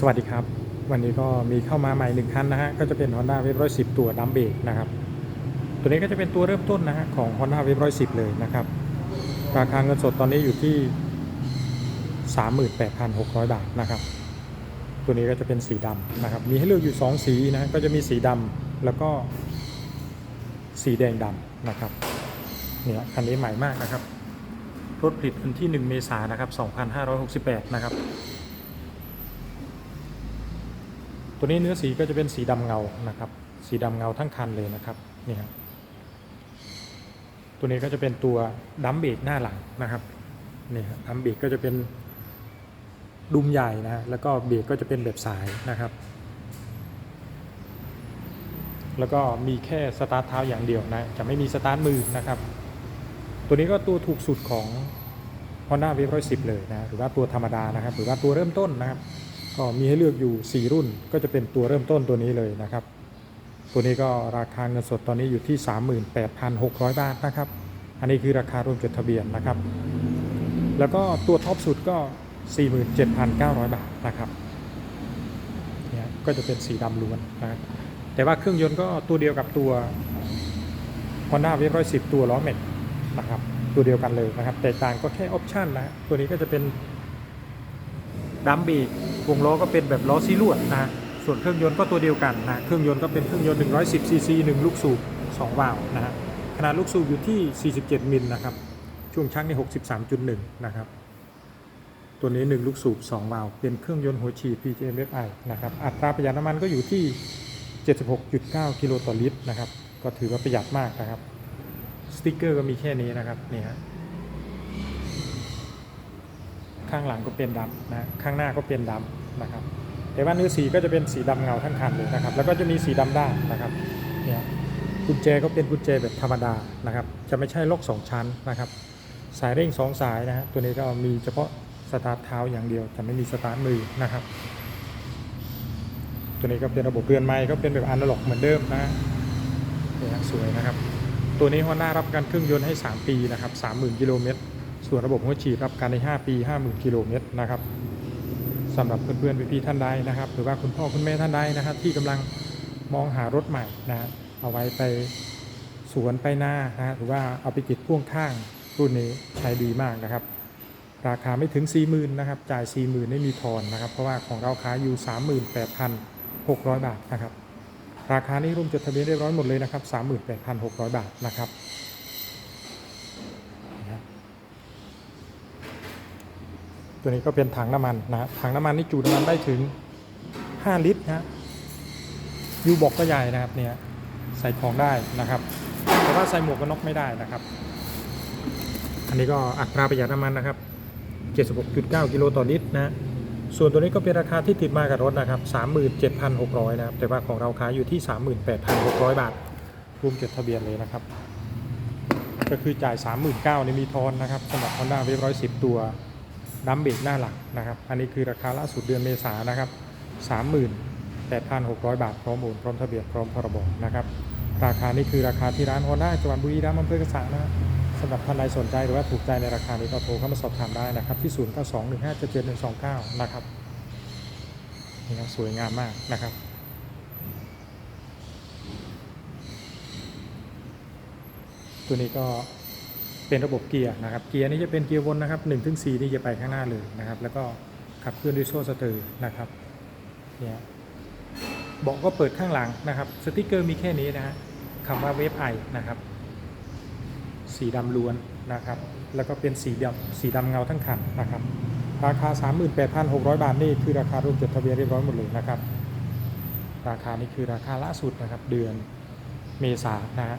สวัสดีครับ วันนี้ก็มีเข้ามาใหม่หนึ่งคันนะฮะก็จะเป็น Honda w a v 110 ตัวดัมเบรกนะครับตัวนี้ก็จะเป็นตัวเริ่มต้นนะฮะของ Honda w a v 110 เลยนะครับราคาเงินสดตอนนี้อยู่ที่ 38,600 บาทนะครับตัวนี้ก็จะเป็นสีดำนะครับมีให้เลือกอยู่ 2 สีนะฮะก็จะมีสีดำแล้วก็สีแดงดำนะครับเนี่ยคันนี้ใหม่มากนะครับรถผลิตวันที่ 1 เมษายนนะครับ 2568 นะครับ ตัวนี้เนื้อสีก็จะเป็นสีดำเงานะครับ สีดำเงาทั้งคันเลยนะครับนี่ครับตัวนี้ก็จะเป็นตัวดัมเบรกหน้าหลังนะครับนี่ครับดัมเบรกก็จะเป็นดุมใหญ่นะแล้วก็เบรกก็จะเป็นแบบสายนะครับ แล้วก็มีแค่สตาร์ทเท้าอย่างเดียวนะจะไม่มีสตาร์ทมือนะครับ ตัวนี้ก็ตัวถูกสุดของ Honda w a v 110 เลยนะหรือว่าตัวธรรมดานะครับ หรือว่าตัวเริ่มต้นนะครับ ก็มีให้เลือกอยู่ 4 รุ่นก็จะเป็นตัวเริ่มต้นตัวนี้เลยนะครับ ตัวนี้ก็ราคาเงินสดตอนนี้อยู่ที่ 38,600 บาทนะครับ อันนี้คือราคารวมจดทะเบียนนะครับ แล้วก็ตัวท็อปสุดก็ 47,900 บาทนะครับเนี่ยก็จะเป็นสีดำล้วนนะครับแต่ว่าเครื่องยนต์ก็ตัวเดียวกับตัว Honda w a v 110 ตัวล้อแม็กนะครับ ตัวเดียวกันเลยนะครับ แต่ต่างก็แค่ออปชันนะตัวนี้ก็จะเป็นดัมบรก วงล้อก็เป็นแบบล้อซีลวดนะฮะส่วนเครื่องยนต์ก็ตัวเดียวกันนะเครื่องยนต์ก็เป็นเครื่องยนต์110ซีซี1ลูกสูบ2วาล์วนะฮะขนาดลูกสูบอยู่ที่ 47 มิลนะครับช่วงชักใน63.1 นะครับตัวนี้ 1 ลูกสูบ 2 วาล์วเป็นเครื่องยนต์หัวฉีด PGMFI นะครับอัตราประหยัดน้ำมันก็อยู่ที่ 76.9 กิโลต่อลิตรนะครับก็ถือว่าประหยัดมากนะครับสติ๊กเกอร์ก็มีแค่นี้นะครับนี่ฮะ ข้างหลังก็เป็นดำนะข้างหน้าก็เป็นดำนะครับแต่ว่าเนื้อสีก็จะเป็นสีดำเงาทั้งคันเลยนะครับ แล้วก็จะมีสีดำด้านนะครับเนี่ยกุญแจก็เป็นกุญแจแบบธรรมดานะครับ จะไม่ใช่ล็อกสองชั้นนะครับ สายเร่งสองสายนะฮะตัวนี้ก็มีเฉพาะสตาร์ทเท้าอย่างเดียวจะไม่มีสตาร์ทมือนะครับ ตัวนี้ก็เป็นระบบเรือนไม้ก็เป็นแบบอนาล็อกเหมือนเดิมนะเนี่ยฮะสวยนะครับ ตัวนี้ฮอนด้ารับการเครื่องยนต์ให้ 3 ปีนะครับ30,000กิโลเมตร ส่วนระบบหัวฉีดรับการใน 5 ปี 50,000 กิโลเมตรนะครับสำหรับเพื่อนๆพี่ๆท่านใดนะครับ หรือว่าคุณพ่อคุณแม่ท่านใดนะครับ ที่กำลังมองหารถใหม่นะเอาไว้ไปสวนไปหน้านะฮะหรือว่าเอาไปติดพ่วงข้างรุ่นนี้ใช้ดีมากนะครับ ราคาไม่ถึง 40,000นะครับจ่าย 40,000ไม่มีทอนนะครับ เพราะว่าของเราขายอยู่ 38,600 บาทนะครับราคานี้รวมจดทะเบียนเรียบร้อยหมดเลยนะครับ 38,600 บาทนะครับ ตัวนี้ก็เป็นถังน้ำมันนะถังน้ำมันนี่จุน้ำมันได้ถึง 5 ลิตรนะยูบอกก็ใหญ่นะครับเนี่ยใส่ของได้นะครับ แต่ว่าใส่หมวกกันน็อกไม่ได้นะครับ อันนี้ก็อัตราประหยัดน้ำมันนะครับ 76.9 กิโลต่อลิตรนะส่วนตัวนี้ก็เป็นราคาที่ติดมากับรถนะครับ 37,600 นะครับ แต่ว่าของเราขายอยู่ที่ 38,600 บาทรวมจดทะเบียนเลยนะครับ ก็คือจ่าย 39,000ในมีทอนนะครับสำหรับ Honda w a v 110 ตัว ดัมเบรกหน้าหลังนะครับ อันนี้คือราคาล่าสุดเดือนเมษานะครับ 38,600 บาท พร้อมโอนพร้อมทะเบียนพร้อมพรบนะครับ ราคานี้คือราคาที่ร้าน Honda จังหวัดบุรีรัมย์อำเภอกระสังนะสำหรับท่านใดสนใจหรือว่าถูกใจในราคานี้ก็โทรเข้ามาสอบถามได้นะครับ ที่ 0921577129 นะครับนี่ครับสวยงามมากนะครับตัวนี้ก็ เป็นระบบเกียร์นะครับ เกียร์นี่จะเป็นเกียร์วนนะครับ1ถึง4นี่จะไปข้างหน้าเลยนะครับ แล้วก็ขับเคลื่อนด้วยโซ่สเตอร์นะครับเนี่ยเบาะก็เปิดข้างหลังนะครับสติกเกอร์มีแค่นี้นะฮะคำว่าเวฟไอนะครับ สีดำล้วนนะครับ แล้วก็เป็นสีดำสีดำเงาทั้งคันนะครับ ราคา 38,600 บาทนี่คือราคารวมจดทะเบียนเรียบร้อยหมดเลยนะครับ ราคานี้คือราคาล่าสุดนะครับ เดือนเมษายนนะฮะ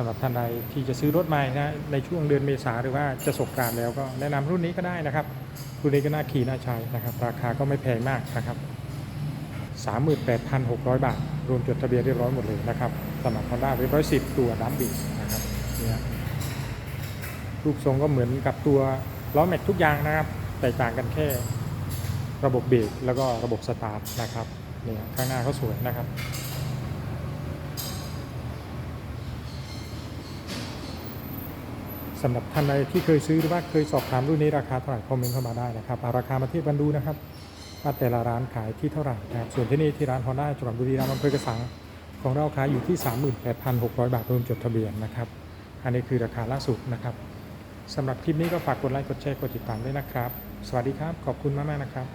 สำหรับท่านใดที่จะซื้อรถใหม่นะในช่วงเดือนเมษาหรือว่าจะสกกรารแล้วก็แนะนำรุ่นนี้ก็ได้นะครับ รุ่นนี้ก็น่าขี่น่าใช้นะครับ ราคาก็ไม่แพงมากนะครับ 38,600 บาท รวมจดทะเบียนเรียบร้อยหมดเลยนะครับสำหรับ Honda w a v 110 ตัวดัมบีนะครับเนี่ยรูปทรงก็เหมือนกับตัวล้อแม็กทุกอย่างนะครับแตกต่างกันแค่ระบบเบรกแล้วก็ระบบสตาร์ทนะครับเนี่ยข้างหน้าเขาสวยนะครับ สำหรับท่านใดที่เคยซื้อหรือว่าเคยสอบถามรุ่นนี้ราคาเท่าไหร่คอมเมนต์เข้ามาได้นะครับราคามาเทียบกันดูนะครับว่าแต่ละร้านขายที่เท่าไหร่นะครับส่วนที่นี่ที่ร้านฮอนด้าจังหวัดบุรีรัมย์อำเภอกระสังของเราขายอยู่ที่ 38,600 บาทรวมจดทะเบียนนะครับอันนี้คือราคาล่าสุดนะครับสำหรับคลิปนี้ก็ฝากกดไลค์กดแชร์กดติดตามด้วยนะครับ สวัสดีครับ ขอบคุณมากๆนะครับ